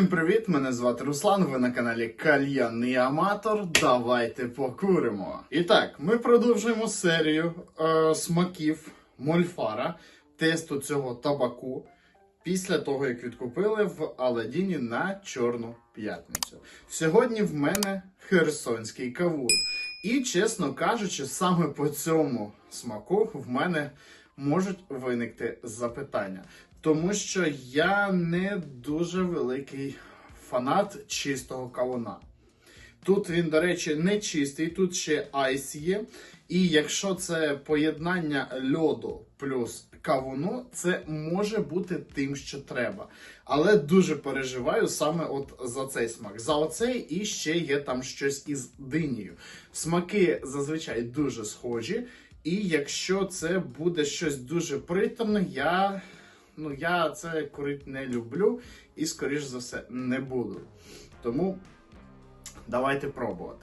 привіт! Мене звати Руслан. Ви на каналі Кальянний Аматор. Давайте покуримо. І так, ми продовжуємо серію е, смаків Мольфара, тесту цього табаку. Після того, як відкупили в Аладдіні на Чорну п'ятницю. Сьогодні в мене херсонський кавун. І, чесно кажучи, саме по цьому смаку в мене можуть виникти запитання. Тому що я не дуже великий фанат чистого кавуна. Тут він, до речі, не чистий, тут ще айс є. І якщо це поєднання льоду плюс кавуну, це може бути тим, що треба. Але дуже переживаю саме от за цей смак. За оцей і ще є там щось із динію. Смаки зазвичай дуже схожі. І якщо це буде щось дуже приторне, я, ну, я це курити не люблю і, скоріш за все, не буду. Тому давайте пробувати.